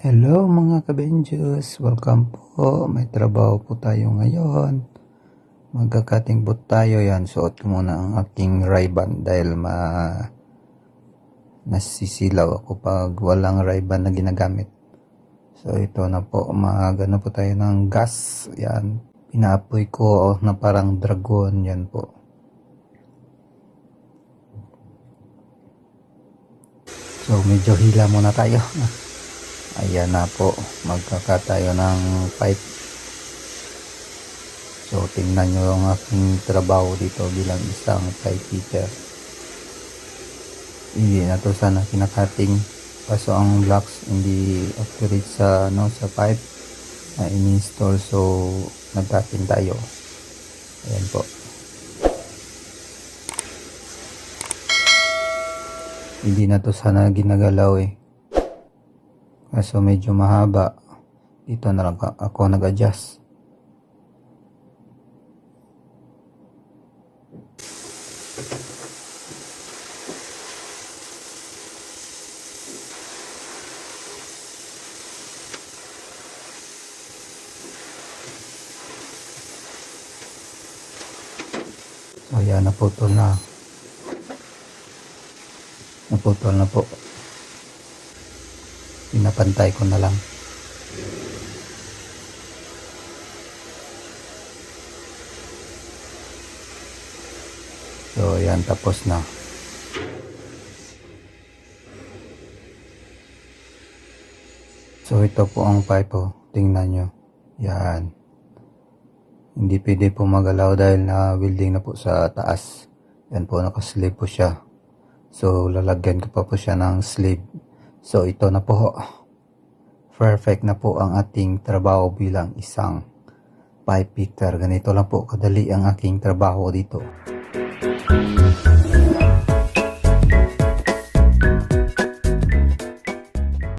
Hello mga kabenjus, welcome po. May trabaho po tayo ngayon. Magkakating boot tayo yan. Suot ko muna ang aking Ray-Ban dahil ma nasisilaw ako pag walang Ray-Ban na ginagamit. So ito na po, magano po tayo ng gas. Yan, pinaapoy ko na parang dragon. Yan po. So medyo hila muna tayo. Ayan na po, magkaka tayo ng pipe. So, tingnan nyo ang aking trabaho dito bilang isang pipe fitter. Hindi na to sana kinakating. Kaso ang blocks hindi accurate sa, no, sa pipe na in-install. So, nagkating tayo. Ayan po. Hindi na to sana ginagalaw eh. Kaso medyo mahaba. Dito na lang ako nag-adjust. So, ayan, naputol na. Naputol na po. Pinapantay ko na lang. So, yan, tapos na. So, ito po ang pipe po. Tingnan nyo. Yan. Hindi pwede po magalaw dahil na welding na po sa taas. Yan po, nakaslave po siya. So, lalagyan ko pa po siya ng sleeve. So, ito na po. Perfect na po ang ating trabaho bilang isang pipe fitter. Ganito lang po kadali ang aking trabaho dito.